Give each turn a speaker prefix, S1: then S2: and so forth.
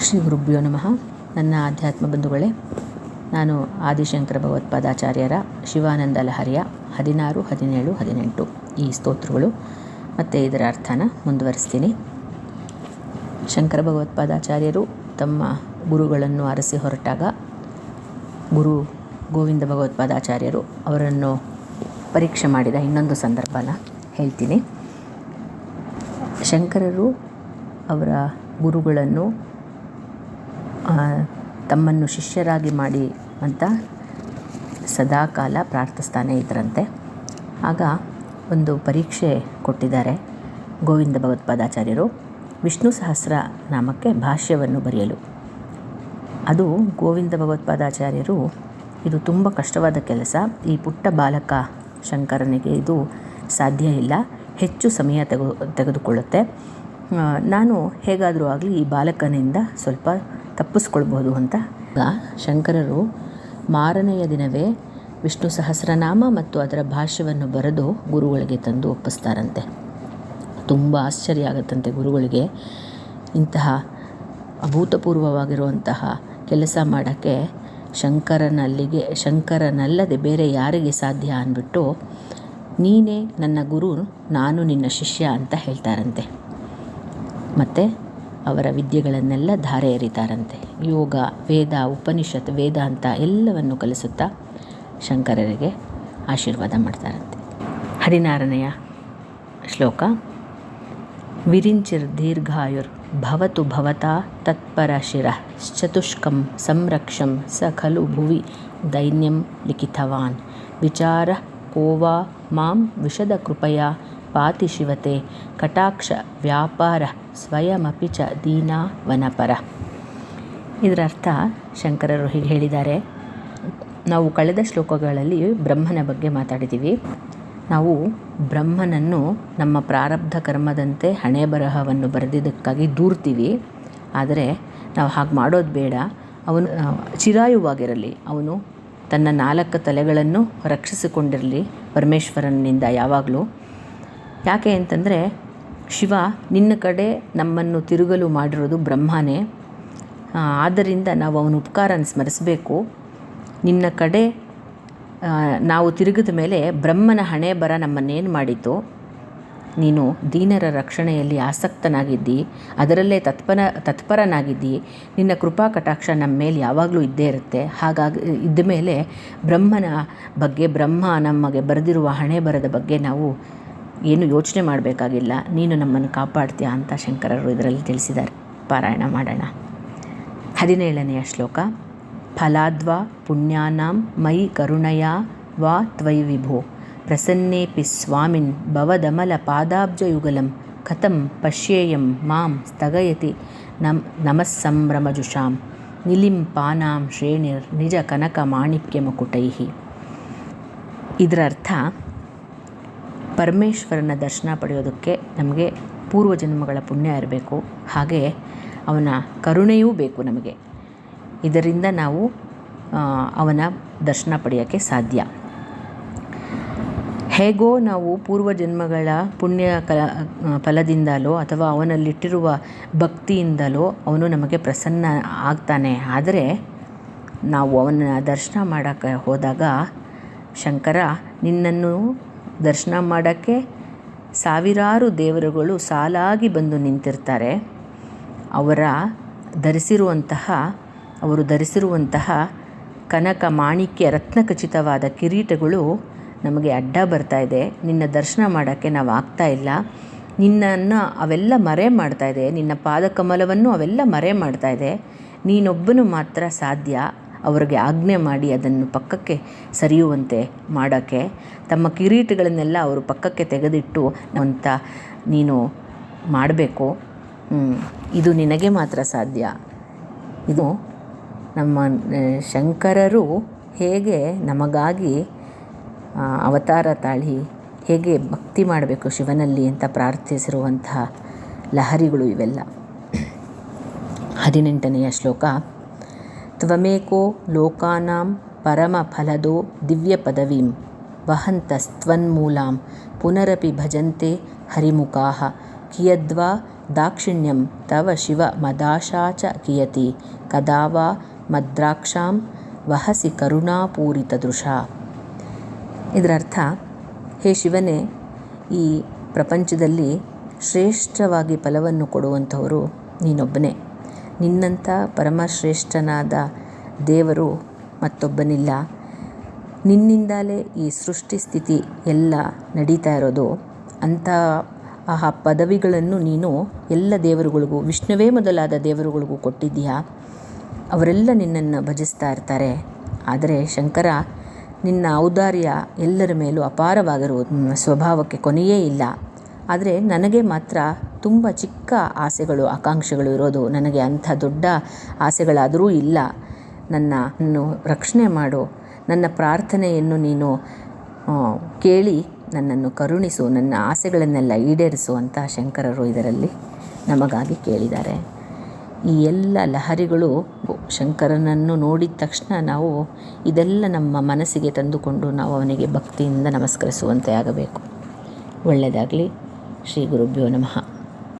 S1: ಶ್ರೀ ಗುರುಭ್ಯೋ ನಮಃ. ನನ್ನ ಆಧ್ಯಾತ್ಮ ಬಂಧುಗಳೇ, ನಾನು ಆದಿಶಂಕರ ಭಗವತ್ಪಾದಾಚಾರ್ಯರ ಶಿವಾನಂದ ಲಹರಿಯ ಹದಿನಾರು, ಹದಿನೇಳು, ಹದಿನೆಂಟು ಈ ಸ್ತೋತ್ರಗಳು. ಮತ್ತು ಇದರ ಅರ್ಥನ ಮುಂದುವರಿಸ್ತೀನಿ. ಶಂಕರ ಭಗವತ್ಪಾದಾಚಾರ್ಯರು ತಮ್ಮ ಗುರುಗಳನ್ನು ಅರಸಿ ಹೊರಟಾಗ ಗುರು ಗೋವಿಂದ ಭಗವತ್ಪಾದಾಚಾರ್ಯರು ಅವರನ್ನು ಪರೀಕ್ಷೆ ಮಾಡಿದ ಇನ್ನೊಂದು ಸಂದರ್ಭನ ಹೇಳ್ತೀನಿ. ಶಂಕರರು ಅವರ ಗುರುಗಳನ್ನು ತಮ್ಮನ್ನು ಶಿಷ್ಯರಾಗಿ ಮಾಡಿ ಅಂತ ಸದಾಕಾಲ ಪ್ರಾರ್ಥಿಸ್ತಾನೆ ಇದ್ದರಂತೆ ಆಗ ಒಂದು ಪರೀಕ್ಷೆ ಕೊಟ್ಟಿದ್ದಾರೆ ಗೋವಿಂದ ಭಗವತ್ಪಾದಾಚಾರ್ಯರು. ವಿಷ್ಣು ಸಹಸ್ರ ನಾಮಕ್ಕೆ ಭಾಷ್ಯವನ್ನು ಬರೆಯಲು. ಅದು ಗೋವಿಂದ ಭಗವತ್ಪಾದಾಚಾರ್ಯರು, ಇದು ತುಂಬ ಕಷ್ಟವಾದ ಕೆಲಸ. ಈ ಪುಟ್ಟ ಬಾಲಕ ಶಂಕರನಿಗೆ ಇದು ಸಾಧ್ಯ ಇಲ್ಲ. ಹೆಚ್ಚು ಸಮಯ ತೆಗೆ ತೆಗೆದುಕೊಳ್ಳುತ್ತೆ. ನಾನು ಹೇಗಾದರೂ ಆಗಲಿ ಈ ಬಾಲಕನಿಂದ ಸ್ವಲ್ಪ ತಪ್ಪಿಸ್ಕೊಳ್ಬೋದು ಅಂತ. ಶಂಕರರು ಮಾರನೆಯ ದಿನವೇ ವಿಷ್ಣು ಸಹಸ್ರನಾಮ ಮತ್ತು ಅದರ ಭಾಷ್ಯವನ್ನು ಬರೆದು ಗುರುಗಳಿಗೆ ತಂದು ಒಪ್ಪಿಸ್ತಾರಂತೆ. ತುಂಬ ಆಶ್ಚರ್ಯ ಆಗುತ್ತಂತೆ ಗುರುಗಳಿಗೆ ಇಂತಹ ಅಭೂತಪೂರ್ವವಾಗಿರುವಂತಹ ಕೆಲಸ ಮಾಡೋಕ್ಕೆ ಶಂಕರನಲ್ಲಿಗೆ, ಶಂಕರನಲ್ಲದೆ ಬೇರೆ ಯಾರಿಗೆ ಸಾಧ್ಯ ಅಂದ್ಬಿಟ್ಟು ನೀನೇ ನನ್ನ ಗುರು, ನಾನು ನಿನ್ನ ಶಿಷ್ಯ ಅಂತ ಹೇಳ್ತಾರಂತೆ. ಮತ್ತು ಅವರ ವಿದ್ಯೆಗಳನ್ನೆಲ್ಲ ಧಾರೆ ಎರಿತಾರಂತೆ. ಯೋಗ, ವೇದ, ಉಪನಿಷತ್ ವೇದಾಂತ ಎಲ್ಲವನ್ನು ಕಲಿಸುತ್ತಾ ಶಂಕರರಿಗೆ ಆಶೀರ್ವಾದ ಮಾಡ್ತಾರಂತೆ. ಹದಿನಾರನೆಯ ಶ್ಲೋಕ, ವಿರಿಂಚಿರ್ ದೀರ್ಘಾಯುರ್ ಭವತು ಭವತಾ ತತ್ಪರ ಶಿರ ಚತುಷ್ಕಂ ಸಂರಕ್ಷಂ ಸ ಖಲು ಭುವಿ ದೈನ್ಯಂ ಲಿಖಿತವಾನ್. ವಿಚಾರ, ಕೋವಾ, ಮಾಂ, ವಿಷದ ಕೃಪಯ ಪಾತಿ ಶಿವತೆ ಕಟಾಕ್ಷ ವ್ಯಾಪಾರ ಸ್ವಯಮಪಿ ಚ ದೀನಾ ವನಪರ ಇದರ ಅರ್ಥ ಶಂಕರರು ಹೀಗೆ ಹೇಳಿದ್ದಾರೆ. ನಾವು ಕಳೆದ ಶ್ಲೋಕಗಳಲ್ಲಿ ಬ್ರಹ್ಮನ ಬಗ್ಗೆ ಮಾತಾಡಿದ್ದೀವಿ. ನಾವು ಬ್ರಹ್ಮನನ್ನು ನಮ್ಮ ಪ್ರಾರಬ್ಧ ಕರ್ಮದಂತೆ ಹಣೆ ಬರಹವನ್ನು ಬರೆದಿದ್ದಕ್ಕಾಗಿ ದೂರ್ತೀವಿ. ಆದರೆ ನಾವು ಹಾಗೆ ಮಾಡೋದು ಬೇಡ. ಅವನು ಚಿರಾಯುವಾಗಿರಲಿ, ಅವನು ತನ್ನ ನಾಲ್ಕು ತಲೆಗಳನ್ನು ರಕ್ಷಿಸಿಕೊಂಡಿರಲಿ ಪರಮೇಶ್ವರನಿಂದ ಯಾವಾಗಲೂ. ಯಾಕೆ ಅಂತಂದರೆ ಶಿವ ನಿನ್ನ ಕಡೆ ನಮ್ಮನ್ನು ತಿರುಗಲು ಮಾಡಿರೋದು ಬ್ರಹ್ಮನೇ. ಆದ್ದರಿಂದ ನಾವು ಅವನ ಉಪಕಾರನ ಸ್ಮರಿಸಬೇಕು. ನಿನ್ನ ಕಡೆ ನಾವು ತಿರುಗಿದ ಮೇಲೆ ಬ್ರಹ್ಮನ ಹಣೆ ಬರ ನಮ್ಮನ್ನೇನು ಮಾಡಿತು? ನೀನು ದೀನರ ರಕ್ಷಣೆಯಲ್ಲಿ ಆಸಕ್ತನಾಗಿದ್ದಿ, ಅದರಲ್ಲೇ ತತ್ಪನ, ತತ್ಪರನಾಗಿದ್ದಿ. ನಿನ್ನ ಕೃಪಾ ಕಟಾಕ್ಷ ನಮ್ಮ ಮೇಲೆ ಯಾವಾಗಲೂ ಇದ್ದೇ ಇರುತ್ತೆ. ಹಾಗಾಗಿ, ಇದ್ದ ಮೇಲೆ ಬ್ರಹ್ಮನ ಬಗ್ಗೆ, ಬ್ರಹ್ಮ ನಮಗೆ ಬರೆದಿರುವ ಹಣೆ ಬರದ ಬಗ್ಗೆ ನಾವು ಏನು ಯೋಚನೆ ಮಾಡಬೇಕಾಗಿಲ್ಲ. ನೀನು ನಮ್ಮನ್ನು ಕಾಪಾಡ್ತೀಯ ಅಂತ ಶಂಕರರು ಇದರಲ್ಲಿ ತಿಳಿಸಿದ್ದಾರೆ. ಪಾರಾಯಣ ಮಾಡೋಣ. ಹದಿನೇಳನೆಯ ಶ್ಲೋಕ. ಫಲಾದ್ವಾ ಪುಣ್ಯಾನಾಂ ಮಯಿ ಕರುಣಯ ವಾ ತ್ವಯಿ ವಿಭೋ. ಪ್ರಸನ್ನೇಪಿ ಸ್ವಾಮಿನ್ ಭವದಮಲ ಪಾದಾಬ್ಜಯುಗಲಂ ಕಥಂ ಪಶ್ಯೇಯಂ ಮಾಂ ಸ್ಥಗಯತಿ ನಮ್ ನಮಸ್ಸಂಭ್ರಮಜುಷಾಂ ನಿಲಿಂ ಪಾನಾಂ ಶ್ರೇಣಿರ್ ನಿಜ ಕನಕ ಮಾಣಿಕ್ಯ ಮುಕುಟೈ ಇದರ ಅರ್ಥ ಪರಮೇಶ್ವರನ ದರ್ಶನ ಪಡೆಯೋದಕ್ಕೆ ನಮಗೆ ಪೂರ್ವಜನ್ಮಗಳ ಪುಣ್ಯ ಇರಬೇಕು. ಹಾಗೆ ಅವನ ಕರುಣೆಯೂ ಬೇಕು ನಮಗೆ. ಇದರಿಂದ ನಾವು ಅವನ ದರ್ಶನ ಪಡೆಯೋಕ್ಕೆ ಸಾಧ್ಯ. ಹೇಗೋ ನಾವು ಪೂರ್ವಜನ್ಮಗಳ ಪುಣ್ಯ ಕಲ ಫಲದಿಂದಲೋ ಅಥವಾ ಅವನಲ್ಲಿಟ್ಟಿರುವ ಭಕ್ತಿಯಿಂದಲೋ ಅವನು ನಮಗೆ ಪ್ರಸನ್ನ ಆಗ್ತಾನೆ. ಆದರೆ ನಾವು ಅವನ ದರ್ಶನ ಮಾಡೋಕ್ಕೆ ಹೋದಾಗ ಶಂಕರ, ನಿನ್ನನ್ನು ದರ್ಶನ ಮಾಡೋಕ್ಕೆ ಸಾವಿರಾರು ದೇವರುಗಳು ಸಾಲಾಗಿ ಬಂದು ನಿಂತಿರ್ತಾರೆ. ಅವರ ಧರಿಸಿರುವಂತಹ, ಅವರು ಧರಿಸಿರುವಂತಹ ಕನಕ ಮಾಣಿಕ್ಯ ರತ್ನಖಚಿತವಾದ ಕಿರೀಟಗಳು ನಮಗೆ ಅಡ್ಡ ಬರ್ತಾ ಇದೆ. ನಿನ್ನ ದರ್ಶನ ಮಾಡೋಕ್ಕೆ ನಾವು ಆಗ್ತಾ ಇಲ್ಲ. ನಿನ್ನನ್ನು ಅವೆಲ್ಲ ಮರೆ ಮಾಡ್ತಾ ಇದೆ. ನಿನ್ನ ಪಾದಕಮಲವನ್ನು ಅವೆಲ್ಲ ಮರೆ ಮಾಡ್ತಾ ಇದೆ. ನೀನೊಬ್ಬನು ಮಾತ್ರ ಸಾಧ್ಯ. ಅವರಿಗೆ ಆಜ್ಞೆ ಮಾಡಿ ಅದನ್ನು ಪಕ್ಕಕ್ಕೆ ಸರಿಯುವಂತೆ ಮಾಡೋಕ್ಕೆ, ತಮ್ಮ ಕಿರೀಟಗಳನ್ನೆಲ್ಲ ಅವರು ಪಕ್ಕಕ್ಕೆ ತೆಗೆದಿಟ್ಟು, ಅಂತ ನೀನು ಮಾಡಬೇಕು. ಇದು ನಿನಗೆ ಮಾತ್ರ ಸಾಧ್ಯ. ಇದು ನಮ್ಮ ಶಂಕರರು ಹೇಗೆ ನಮಗಾಗಿ ಅವತಾರ ತಾಳಿ ಹೇಗೆ ಭಕ್ತಿ ಮಾಡಬೇಕು ಶಿವನಲ್ಲಿ ಅಂತ ಪ್ರಾರ್ಥಿಸಿರುವಂತಹ ಲಹರಿಗಳು ಇವೆಲ್ಲ. ಹದಿನೆಂಟನೆಯ ಶ್ಲೋಕ. ತ್ವಮೇಕೋ ಲೋಕಾನಾಂ ಪರಮಫಲದೋ ದಿವ್ಯಪದವೀಂ ವಹಂತಸ್ತ್ವನ್ಮೂಲಾಂ ಪುನರಪಿ ಭಜಂತೆ ಹರಿಮುಖಾಃ ಕಿಯದ್ವಾ ದಾಕ್ಷಿಣ್ಯಂ ತವ ಶಿವ ಮದಾಶಾ ಚ ಕಿಯತಿ ಕದಾ ವಾ ಮದ್ರಾಕ್ಷಾಂ ವಹಸಿ ಕರುಣಾಪೂರಿತ ದೃಶ ಇದರರ್ಥ, ಹೇ ಶಿವನೇ, ಈ ಪ್ರಪಂಚದಲ್ಲಿ ಶ್ರೇಷ್ಠವಾಗಿ ಫಲವನ್ನು ಕೊಡುವಂಥವರು ನೀನೊಬ್ಬನೇ. ನಿನ್ನಂಥ ಪರಮಶ್ರೇಷ್ಠನಾದ ದೇವರು ಮತ್ತೊಬ್ಬನಿಲ್ಲ. ನಿನ್ನಿಂದಲೇ ಈ ಸೃಷ್ಟಿ ಸ್ಥಿತಿ ಎಲ್ಲ ನಡೀತಾ ಇರೋದು. ಅಂಥ ಆ ಪದವಿಗಳನ್ನು ನೀನು ಎಲ್ಲ ದೇವರುಗಳಿಗೂ, ವಿಷ್ಣುವೇ ಮೊದಲಾದ ದೇವರುಗಳಿಗೂ ಕೊಟ್ಟಿದ್ದೀಯಾ? ಅವರೆಲ್ಲ ನಿನ್ನನ್ನು ಭಜಿಸ್ತಾ ಇರ್ತಾರೆ. ಆದರೆ ಶಂಕರ, ನಿನ್ನ ಔದಾರ್ಯ ಎಲ್ಲರ ಮೇಲೂ ಅಪಾರವಾಗಿರುವ ಸ್ವಭಾವಕ್ಕೆ ಕೊನೆಯೇ ಇಲ್ಲ. ಆದರೆ ನನಗೆ ಮಾತ್ರ ತುಂಬ ಚಿಕ್ಕ ಆಸೆಗಳು, ಆಕಾಂಕ್ಷೆಗಳು ಇರೋದು. ನನಗೆ ಅಂಥ ದೊಡ್ಡ ಆಸೆಗಳಾದರೂ ಇಲ್ಲ. ನನ್ನನ್ನು ರಕ್ಷಣೆ ಮಾಡು. ನನ್ನ ಪ್ರಾರ್ಥನೆಯನ್ನು ನೀನು ಕೇಳಿ ನನ್ನನ್ನು ಕರುಣಿಸು. ನನ್ನ ಆಸೆಗಳನ್ನೆಲ್ಲ ಈಡೇರಿಸು ಅಂತ ಶಂಕರರು ಇದರಲ್ಲಿ ನಮಗಾಗಿ ಕೇಳಿದ್ದಾರೆ. ಈ ಎಲ್ಲ ಲಹರಿಗಳು ಶಂಕರನನ್ನು ನೋಡಿದ ತಕ್ಷಣ ನಾವು ಇದೆಲ್ಲ ನಮ್ಮ ಮನಸ್ಸಿಗೆ ತಂದುಕೊಂಡು ನಾವು ಅವನಿಗೆ ಭಕ್ತಿಯಿಂದ ನಮಸ್ಕರಿಸುವಂತೆ ಆಗಬೇಕು. ಒಳ್ಳೆಯದಾಗಲಿ ಶ್ರೀ ಗುರುಭ್ಯೋ ನಮಃ